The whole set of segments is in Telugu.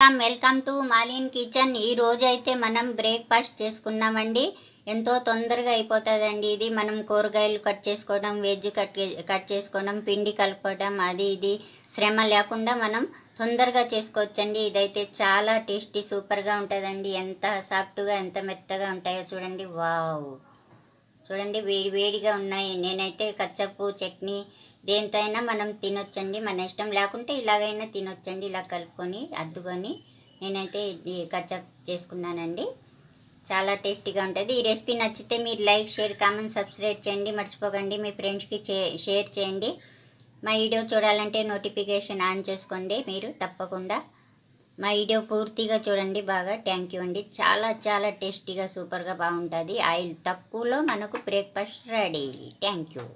Welcome welcome to Malin kitchen. ఈ రోజు అయితే మనం బ్రేక్ఫాస్ట్ చేసుకున్నామండి. ఎంతో తొందరగా అయిపోతుందండి ఇది. మనం కూరగాయలు కట్ చేసుకోవడం వెజ్ కట్ కట్ చేసుకోవడం పిండి కలపడం అది ఇది. శ్రమ లేకుండా మనం తొందరగా చేసుకోవచ్చండి. ఇదైతే చాలా టేస్టీ సూపర్గా ఉంటుందండి. ఎంత సాఫ్ట్గా ఎంత మెత్తగా ఉంటాయో చూడండి. వావ్! చూడండి వేడి వేడిగా ఉన్నాయి. నేనైతే కచ్చప్పు చట్నీ దేంతో అయినా మనం తినొచ్చండి మన ఇష్టం లేకుంటే ఇలాగైనా తినొచ్చండి ఇలా కలుపుకొని అద్దుకొని నేనైతే ఈ కచ్చప్ చేసుకున్నానండి. చాలా టేస్టీగా ఉంటుంది. ఈ రెసిపీ నచ్చితే మీరు లైక్ షేర్ కామెంట్ సబ్స్క్రైబ్ చేయండి. మర్చిపోకండి మీ ఫ్రెండ్స్కి చే షేర్ చేయండి. మా వీడియో చూడాలంటే నోటిఫికేషన్ ఆన్ చేసుకోండి మీరు తప్పకుండా. మా వీడియో పూర్తిగా చూడండి బాగా. థ్యాంక్ యూ అండి. చాలా చాలా టేస్టీగా సూపర్గా బాగుంటుంది. ఆయిల్ తక్కువలో మనకు బ్రేక్ఫాస్ట్ రెడీ. Thank you.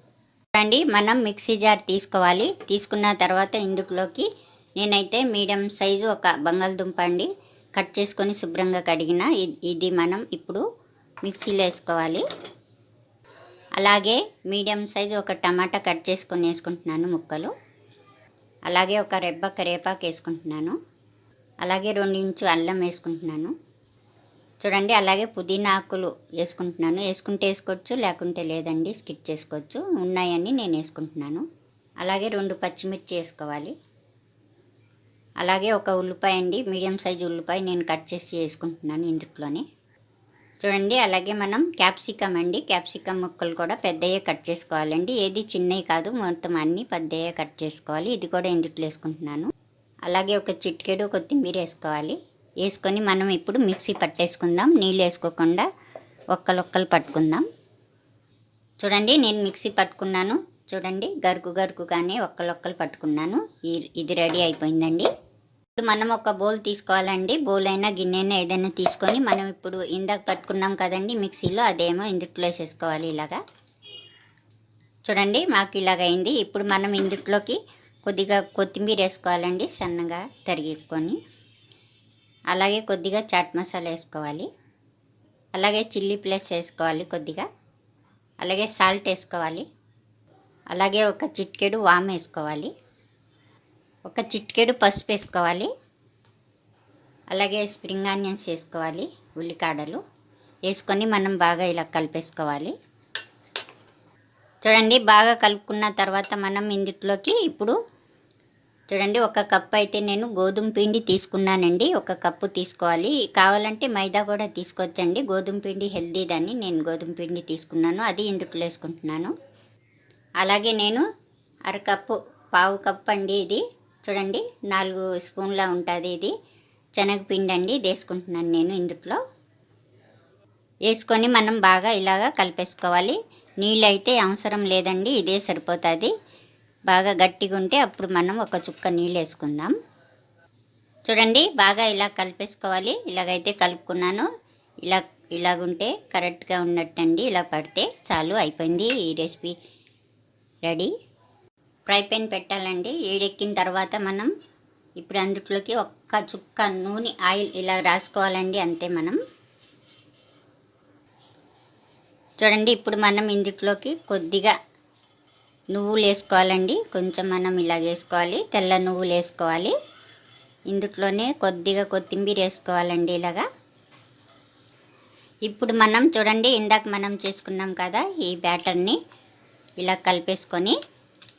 చూడండి మనం మిక్సీ జార్ తీసుకోవాలి. తీసుకున్న తర్వాత ఇందులోకి నేనైతే మీడియం సైజు ఒక బంగాళదుంప అండి కట్ చేసుకొని శుభ్రంగా కడిగిన. ఇది మనం ఇప్పుడు మిక్సీలో వేసుకోవాలి. అలాగే మీడియం సైజు ఒక టమాటా కట్ చేసుకొని వేసుకుంటున్నాను ముక్కలు. అలాగే ఒక రెబ్బ కరివేపాకు వేసుకుంటున్నాను. అలాగే రెండు ఇంచు అల్లం వేసుకుంటున్నాను. చూడండి అలాగే పుదీనా ఆకులు వేసుకుంటున్నాను. వేసుకుంటే వేసుకోవచ్చు లేకుంటే లేదండి స్కిప్ చేసుకోవచ్చు. ఉన్నాయని నేను వేసుకుంటున్నాను. అలాగే రెండు పచ్చిమిర్చి వేసుకోవాలి. అలాగే ఒక ఉల్లిపాయ అండి మీడియం సైజు ఉల్లిపాయ నేను కట్ చేసి వేసుకుంటున్నాను ఇందులోనే. చూడండి అలాగే మనం క్యాప్సికమ్ అండి క్యాప్సికమ్ ముక్కలు కూడా పెద్దయ్యే కట్ చేసుకోవాలండి. ఏది చిన్నవి కాదు మొత్తం అన్నీ పెద్దయ్యే కట్ చేసుకోవాలి. ఇది కూడా ఇందుట్లో వేసుకుంటున్నాను. అలాగే ఒక చిట్కేడు కొత్తిమీర వేసుకోవాలి. వేసుకొని మనం ఇప్పుడు మిక్సీ పట్టేసుకుందాం. నీళ్ళు వేసుకోకుండా ఒక్కలొక్కలు పట్టుకుందాం. చూడండి నేను మిక్సీ పట్టుకున్నాను. చూడండి గరుకు గరుకు కానీ ఒక్కలొక్కలు పట్టుకున్నాను. ఇది రెడీ అయిపోయిందండి. ఇప్పుడు మనం ఒక బౌల్ తీసుకోవాలండి. బౌల్ అయినా గిన్నె అయినా ఏదైనా తీసుకొని మనం ఇప్పుడు ఇందాక పట్టుకున్నాం కదండి మిక్సీలో అదేమో ఇందుట్లో వేసేసుకోవాలి ఇలాగా. చూడండి మాకు ఇలాగ అయింది. ఇప్పుడు మనం ఇందుట్లోకి కొద్దిగా కొత్తిమీర వేసుకోవాలండి సన్నగా తరిగికొని అలాగే కొద్దిగా చాట్ మసాలా వేసుకోవాలి. అలాగే చిల్లీ ప్లస్ వేసుకోవాలి కొద్దిగా. అలాగే సాల్ట్ వేసుకోవాలి. అలాగే ఒక చిట్కెడు వామ్ వేసుకోవాలి. ఒక చిట్కెడు పసుపు వేసుకోవాలి. అలాగే స్ప్రింగ్ ఆనియన్స్ వేసుకోవాలి ఉల్లికాడలు. వేసుకొని మనం బాగా ఇలా కలిపేసుకోవాలి. చూడండి బాగా కలుపుకున్న తర్వాత మనం ఇందులోకి ఇప్పుడు చూడండి ఒక కప్పు అయితే నేను గోధుమ పిండి తీసుకున్నానండి. ఒక కప్పు తీసుకోవాలి. కావాలంటే మైదా కూడా తీసుకోవచ్చండి. గోధుమ పిండి హెల్దీదని నేను గోధుమ పిండి తీసుకున్నాను. అది ఇందుకు వేసుకుంటున్నాను. అలాగే నేను అరకప్పు పావు కప్పు అండి ఇది. చూడండి నాలుగు స్పూన్ల ఉంటుంది ఇది. శనగపిండి అండి ఇది వేసుకుంటున్నాను నేను ఇందులో. వేసుకొని మనం బాగా ఇలాగా కలిపేసుకోవాలి. నీళ్ళు అయితే అవసరం లేదండి ఇదే సరిపోతుంది. బాగా గట్టిగా ఉంటే అప్పుడు మనం ఒక చుక్క నీళ్ళు వేసుకుందాం. చూడండి బాగా ఇలా కలిపేసుకోవాలి. ఇలాగైతే కలుపుకున్నాను. ఇలా ఇలాగుంటే కరెక్ట్గా ఉన్నట్టండి. ఇలా పడితే చాలు అయిపోయింది ఈ రెసిపీ. రెడీ? ఫ్రై పెన్ పెట్టాలండి. ఏడెక్కిన తర్వాత మనం ఇప్పుడు అందుట్లోకి ఒక్క చుక్క నూనె ఆయిల్ ఇలా రాసుకోవాలండి. అంతే మనం. చూడండి ఇప్పుడు మనం ఇందుట్లోకి కొద్దిగా నువ్వులు వేసుకోవాలండి కొంచెం మనం ఇలా వేసుకోవాలి తెల్ల నువ్వులు వేసుకోవాలి ఇందుట్లోనే కొద్దిగా కొత్తిమీర వేసుకోవాలండి ఇలాగా. ఇప్పుడు మనం చూడండి ఇందాక మనం చేసుకున్నాం కదా ఈ బ్యాటర్ని. ఇలా కలిపేసుకొని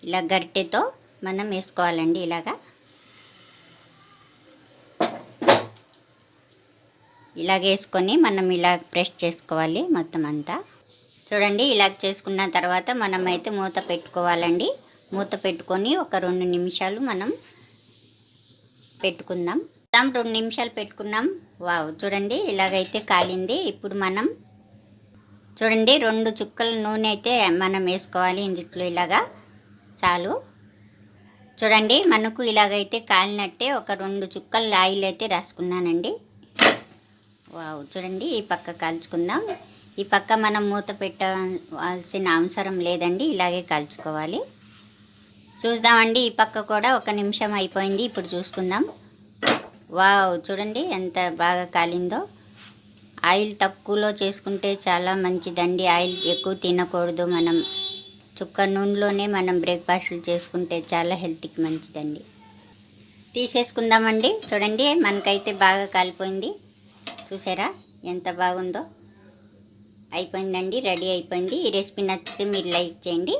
ఇలా గరిటెతో మనం వేసుకోవాలండి ఇలాగా. ఇలాగ వేసుకొని మనం ఇలా ప్రెస్ చేసుకోవాలి మొత్తం అంతా. చూడండి ఇలా చేసుకున్న తర్వాత మనం అయితే మూత పెట్టుకోవాలండి. మూత పెట్టుకొని ఒక రెండు నిమిషాలు మనం పెట్టుకుందాం. మొత్తం రెండు నిమిషాలు పెట్టుకున్నాం. వావ్ చూడండి ఇలాగైతే కాలింది. ఇప్పుడు మనం చూడండి రెండు చుక్కల నూనె అయితే మనం వేసుకోవాలి ఇందుట్లో ఇలాగా. చాలు. చూడండి మనకు ఇలాగైతే కాలినట్టే ఒక రెండు చుక్కల ఆయిల్ అయితే రాసుకున్నానండి. వావ్ చూడండి ఈ పక్క కాల్చుకుందాం. ఈ పక్క మనం మూత పెట్టవలసిన అవసరం లేదండి ఇలాగే కాల్చుకోవాలి. చూద్దామండి ఈ పక్క కూడా ఒక నిమిషం అయిపోయింది ఇప్పుడు చూసుకుందాం. వావ్ చూడండి ఎంత బాగా కాలిందో. ఆయిల్ తక్కువలో చేసుకుంటే చాలా మంచిదండి ఆయిల్ ఎక్కువ తినకూడదు మనం. చుక్క నూనెలోనే మనం బ్రేక్ఫాస్ట్లు చేసుకుంటే చాలా హెల్త్కి మంచిదండి. తీసేసుకుందామండి చూడండి మనకైతే బాగా కాలిపోయింది. చూసారా ఎంత బాగుందో. అయిపోయిందండి రెడీ అయిపోయింది. ఈ రెసిపీ నచ్చితే మీరు లైక్ చేయండి.